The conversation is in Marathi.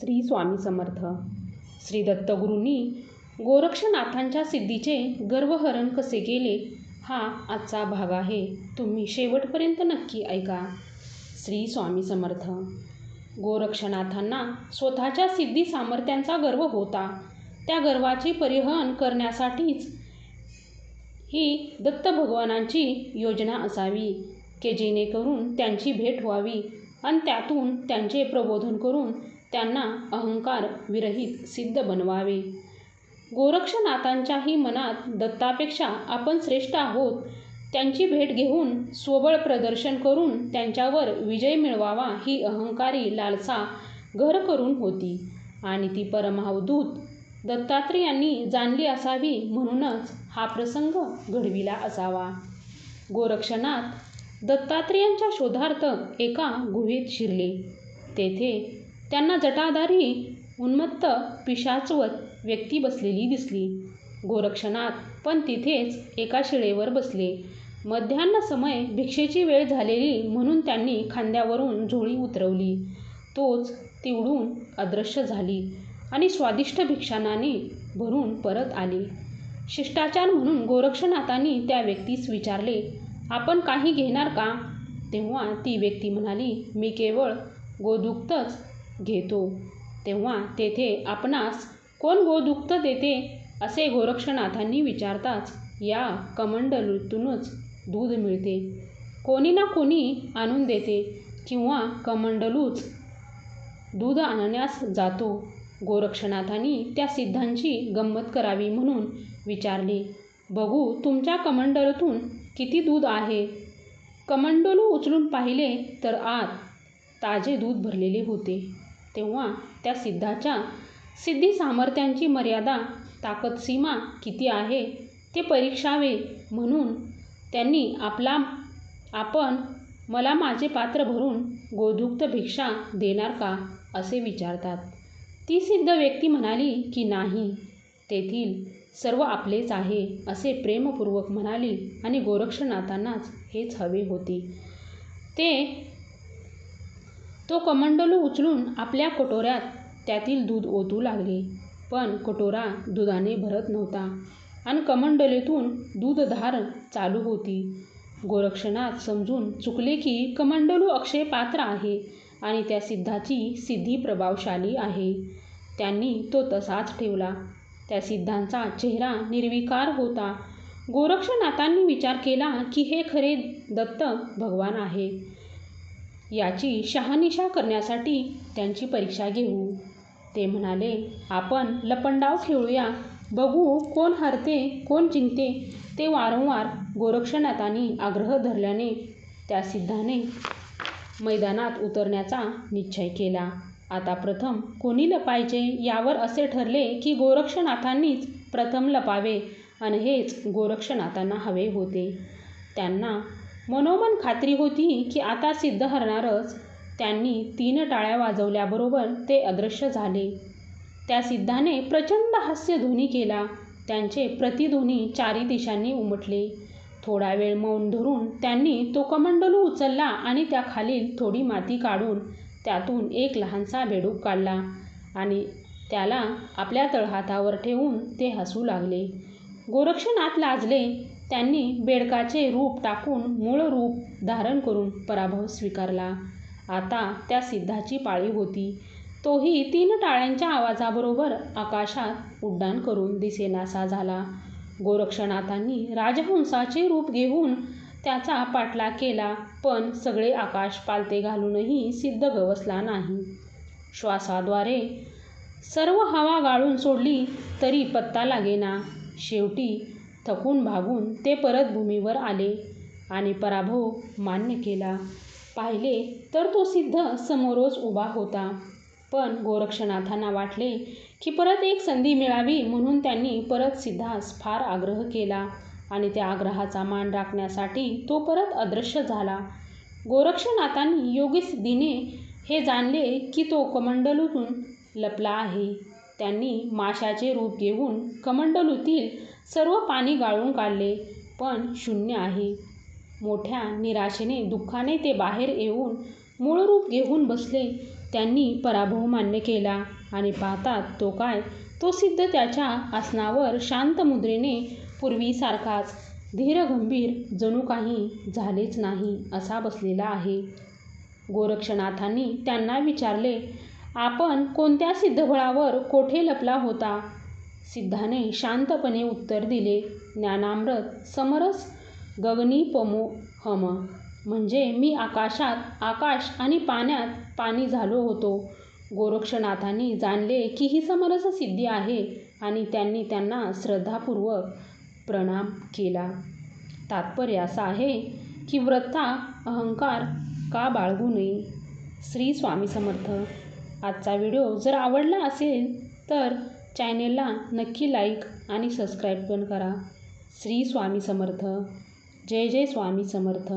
श्री स्वामी समर्थ. श्री दत्तगुरूंनी गोरक्षनाथांच्या सिद्धीचे गर्वहरण कसे केले हा आजचा भाग आहे. तुम्ही शेवटपर्यंत नक्की ऐका. श्री स्वामी समर्थ. गोरक्षनाथांना स्वतःच्या सिद्धी सामर्थ्यांचा गर्व होता. त्या गर्वाचे परिहन करण्यासाठीच ही दत्त भगवानांची योजना असावी की जेणेकरून त्यांची भेट व्हावी आणि त्यातून त्यांचे प्रबोधन करून त्यांना अहंकार विरहित सिद्ध बनवावे. गोरक्षनाथांच्याही मनात दत्तापेक्षा आपण श्रेष्ठ आहोत त्यांची भेट घेऊन स्वबळ प्रदर्शन करून त्यांच्यावर विजय मिळवावा ही अहंकारी लालसा घर करून होती. आणि ती परमावधूत दत्तात्रेयांनी जाणली असावी म्हणूनच हा प्रसंग घडविला असावा. गोरक्षनाथ दत्तात्रेयांच्या शोधार्थ एका गुहेत शिरले. तेथे त्यांना जटाधारी उन्मत्त पिशाचवत व्यक्ती बसलेली दिसली. गोरक्षनाथ पण तिथेच एका शिळेवर बसले. मध्यान्हसमय भिक्षेची वेळ झालेली म्हणून त्यांनी खांद्यावरून झोळी उतरवली. तोच तिवडून अदृश्य झाली आणि स्वादिष्ट भिक्षानाने भरून परत आली. शिष्टाचार म्हणून गोरक्षनाथांनी त्या व्यक्तीस विचारले आपण काही घेणार का? तेव्हा ती व्यक्ती म्हणाली मी केवळ गोदुग्धच घेतो. तेव्हा तेथे आपणास कोण गोदुग्ध देते असे गोरक्षनाथांनी विचारताच या कमंडलूतूनच दूध मिळते. कोणी ना कोणी आणून देते किंवा कमंडलूच दूध आणण्यास जातो. गोरक्षनाथांनी त्या सिद्धांची गंमत करावी म्हणून विचारले बघू तुमच्या कमंडलूतून किती दूध आहे? कमंडलू उचलून पाहिले तर आत ताजे दूध भरलेले होते. तेव्हा त्या सिद्धाच्या सिद्धी सामर्थ्यांची मर्यादा ताकदसीमा किती आहे ते परीक्षावे म्हणून त्यांनी आपला आपण मला माझे पात्र भरून गोदुग्ध भिक्षा देणार का असे विचारतात. ती सिद्ध व्यक्ती म्हणाली की नाही तेथील सर्व आपलेच आहे असे प्रेमपूर्वक म्हणाली आणि गोरक्षनाथांनाच हेच हवे होते. ते तो कमंडलू उचलून आपल्या कटोऱ्यात त्यातील दूध ओतू लागले. पण कटोरा दुधाने भरत नव्हता आणि कमंडलूतून दूधधार चालू होती. गोरक्षनाथ समजून चुकले की कमंडलू अक्षय पात्र आहे आणि त्या सिद्धाची सिद्धी प्रभावशाली आहे. त्यांनी तो तसाच ठेवला. त्या सिद्धांचा चेहरा निर्विकार होता. गोरक्षनाथांनी विचार केला की हे खरे दत्त भगवान आहे. याची शहानिशा करण्यासाठी त्यांची परीक्षा घेऊ. ते म्हणाले आपण लपंडाव खेळूया. बघू कोण हरते कोण जिंकते. ते वारंवार गोरक्षनाथांनी आग्रह धरल्याने त्या सिद्धाने मैदानात उतरण्याचा निश्चय केला. आता प्रथम कोणी लपायचे यावर असे ठरले की गोरक्षनाथांनीच प्रथम लपावे आणि हेच गोरक्षनाथांना हवे होते. त्यांना मनोमन खात्री होती की आता सिद्ध हरणारच. त्यांनी तीन टाळ्या वाजवल्याबरोबर ते अदृश्य झाले. त्या सिद्धाने प्रचंड हास्यध्वनी केला. त्यांचे प्रतिध्वनी चारी दिशांनी उमटले. थोडा वेळ मौन धरून त्यांनी तो कमंडलू उचलला आणि त्याखालील थोडी माती काढून त्यातून एक लहानसा बेडूक काढला आणि त्याला आपल्या तळहातावर ठेवून ते हसू लागले. गोरक्षनाथ लाजले. त्यांनी बेडकाचे रूप टाकून मूळ रूप धारण करून पराभव स्वीकारला. आता त्या सिद्धाची पाळी होती. तोही तीन टाळ्यांच्या आवाजाबरोबर आकाशात उड्डाण करून दिसेनासा झाला. गोरक्षनाथांनी राजहंसाचे रूप घेऊन त्याचा पाठलाग केला पण सगळे आकाश पालथे घालूनही सिद्ध गवसला नाही. श्वासाद्वारे सर्व हवा गाळून सोडली तरी पत्ता लागेना. शेवटी थकून भागून ते परत भूमीवर आले आणि पराभव मान्य केला. पाहिले तर तो सिद्ध समोरच उभा होता. पण गोरक्षनाथांना वाटले की परत एक संधी मिळावी म्हणून त्यांनी परत सिद्धास फार आग्रह केला आणि त्या आग्रहाचा मान राखण्यासाठी तो परत अदृश्य झाला. गोरक्षनाथांनी योगसिद्धीने हे जाणले की तो कमंडलूतून लपला आहे. त्यांनी माशाचे रूप घेऊन कमंडलूतील सर्व पाणी गाळून काढले. पण शून्य आहे. मोठ्या निराशेने दुःखाने ते बाहेर येऊन मूळ रूप घेऊन बसले. त्यांनी पराभव मान्य केला आणि पाहतात तो काय? तो सिद्ध त्याच्या आसनावर शांत मुद्रेने पूर्वीसारखाच धीरगंभीर जणू काही झालेच नाही असा बसलेला आहे. गोरक्षनाथांनी त्यांना विचारले आपण कोणत्या सिद्धबळावर कोठे लपला होता? सिद्धाने शांतपणे उत्तर दिले ज्ञानामृत समरस गगनीपमोहम म्हणजे मी आकाशात आकाश आणि पाण्यात पाणी झालो होतो. गोरक्षनाथांनी जाणले की ही समरस सिद्धी आहे आणि त्यांनी त्यांना श्रद्धापूर्वक प्रणाम केला. तात्पर्य असं आहे की व्रता अहंकार का बाळगू नये? श्री स्वामी समर्थ. आजचा व्हिडिओ जर आवडला असेल तर चॅनेलला नक्की लाईक आणि सबस्क्राईब पण करा. श्री स्वामी समर्थ. जय जय स्वामी समर्थ.